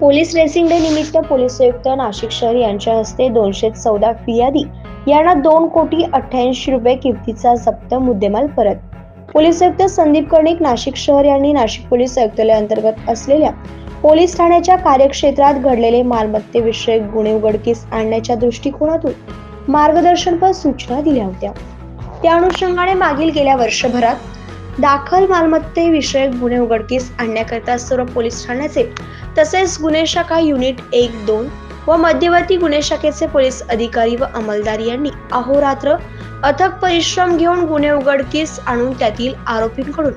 Police raising day निमित्त police आयुक्त नाशिक शहर यांच्या हस्ते दोनशे चौदा फिर्यादी यांना दोन कोटी अठ्ठ्याऐंशी रुपये किमतीचा जप्त मुद्देमाल परत. पोलीस आयुक्त संदीप कर्णिक नाशिक शहर यांनी नाशिक पोलीस आयुक्तालय अंतर्गत असलेल्या पोलीस ठाण्याच्या कार्यक्षेत्रात घडलेले मालमत्तेविषयक गुन्हे उघडकीस आणण्याच्या दृष्टिकोनातून मार्गदर्शनपर सूचना दिल्या होत्या. त्या अनुषंगाने मागील गेल्या वर्षभरात दाखल मालमत्तेविषयक गुन्हे उघडकीस आणण्याकरिता सर्व पोलीस ठाण्याचे तसेच गुन्हे शाखा युनिट एक दोन व मध्यवर्ती गुन्हे शाखेचे पोलीस अधिकारी व अंमलदार यांनी अहोरात्र अथक परिश्रम घेऊन गुन्हे उघडकीस आणून त्यातील आरोपींकडून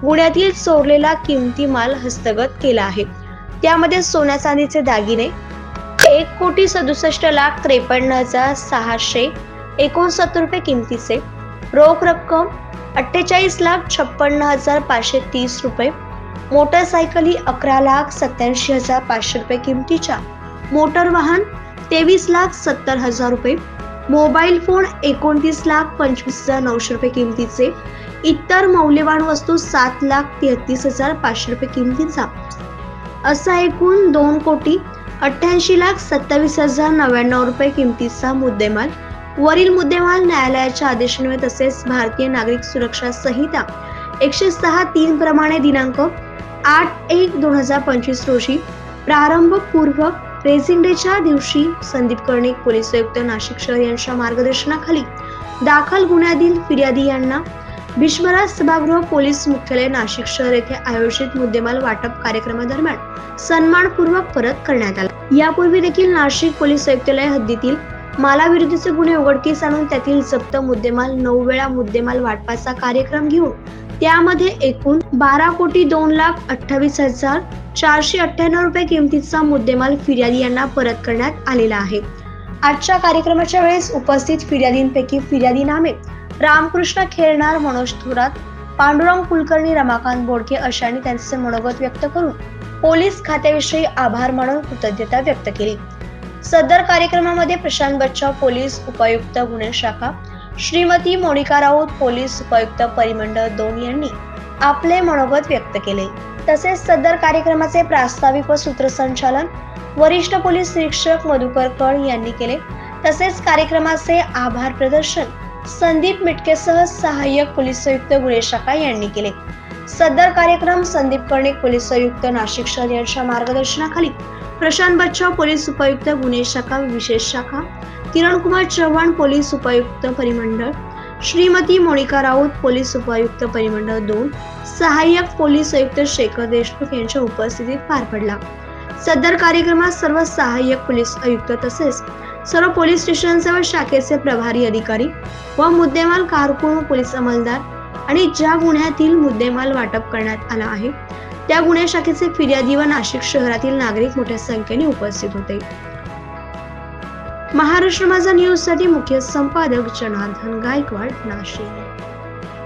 गुन्ह्यातील चोरलेला किमती माल हस्तगत केला आहे. त्यामध्ये सोन्या चांदीचे दागिने एक कोटी सदुसष्ट लाख त्रेपन्न हजार सहाशे एकोणसत्तर रुपये किमतीचे रोख रक्कम अठ्ठेचाळीस लाख छप्पन्न हजार पाचशे तीस रुपये मोटरसायकली अकरा लाख सत्याऐंशी हजार पाचशे रुपये किमतीच्या मोटर वाहन तेवीस लाख सत्तर हजार रुपये मोबाईल फोन एकोणतीस लाख पंचवीस हजार नऊशे रुपये किमतीचे इतर मौल्यवान वस्तू सात लाख तेहतीस हजार पाचशे रुपये किमतीचा. असा एकूण दोन कोटी अठ्ठ्याऐंशी लाख सत्तावीस हजार नव्याण्णव रुपये किमतीचा मुद्देमाल. वरील मुद्देमाल न्यायालयाच्या आदेशान्वये तसेच भारतीय नागरिक सुरक्षा संहिता एकशे सहा तीन प्रमाणे दिनांक आठ एक दोन हजार पंचवीस रोजी प्रारंभ पूर्व रेसिंग डेच्या दिवशी संदीप कर्णिक पोलीस आयुक्त नाशिक शहर यांच्या मार्गदर्शनाखाली दाखल गुन्ह्यातील फिर्यादी यांना भीष्मराज सभागृह पोलीस मुख्यालय नाशिक शहर येथे आयोजित मुद्देमाल वाटप कार्यक्रमादरम्यान सन्मानपूर्वक परत करण्यात आला. यापूर्वी देखील नाशिक पोलीस आयुक्तालय हद्दीतील मालाविरुद्धचे गुन्हे उघडकीस आणून त्यातील जप्त मुद्देमाल नऊ वेळा मुद्देमाल वाटपाचा कार्यक्रम घेऊन त्यामध्ये एकूण बारा कोटी दोन लाख अठ्ठावीस हजार चारशे अठ्ठ्याण्णव रुपये किमतीचा मुद्देमाल फिर्यादी यांना परत करण्यात आलेला आहे. आजच्या कार्यक्रमाच्या वेळेस उपस्थित फिर्यादींपैकी फिर्यादी नामे रामकृष्ण खेळणार मनोज थोरात पांडुरंग कुलकर्णी रमाकांत बोडके अशांनी त्यांचे मनोगत व्यक्त करून पोलीस खात्याविषयी आभार मानून कृतज्ञता व्यक्त केली. सदर कार्यक्रमामध्ये प्रशांत बच्चा पोलीस उपायुक्त गुन्हे शाखा श्रीमती मोनिका राऊत पोलीस उपायुक्त परिमंडळ दोन यांनी आपले मनोगत व्यक्त केले. तसेच सदर कार्यक्रमाचे प्रास्ताविक व सूत्रसंचालन वरिष्ठ पोलीस निरीक्षक मधुकर कळ यांनी केले. तसेच कार्यक्रमाचे आभार प्रदर्शन संदीप मिटकेसह सहाय्यक पोलीस आयुक्त गुन्हे शाखा यांनी केले. सदर कार्यक्रम संदीप कर्णिक पोलीस आयुक्त नाशिक शहर यांच्या मार्गदर्शनाखाली. प्रशांत बच्चाव पोलीस उपायुक्त गुन्हे शाखा विशेष शाखा. किरण कुमार चव्हाण पोलीस उपायुक्त परिमंडळ. श्रीमती मोनिका राऊत पोलीस उपायुक्त परिमंडळ दोन. सहाय्यक पोलीस आयुक्त शेखर देशमुख यांच्या उपस्थितीत पार पडला. सदर कार्यक्रमात सर्व सहाय्यक पोलीस आयुक्त तसेच सर्व पोलीस स्टेशनचे व शाखेचे प्रभारी अधिकारी व मुद्देमाल कारकून पोलीस अंमलदार आणि ज्या गुन्ह्यातील मुद्देमाल वाटप करण्यात आला आहे त्या गुन्हे शाखेचे फिर्यादी व नाशिक शहरातील नागरिक मोठ्या संख्येने उपस्थित होते. महाराष्ट्र माझा न्यूजसाठी मुख्य संपादक जनार्दन गायकवाड नाशिक.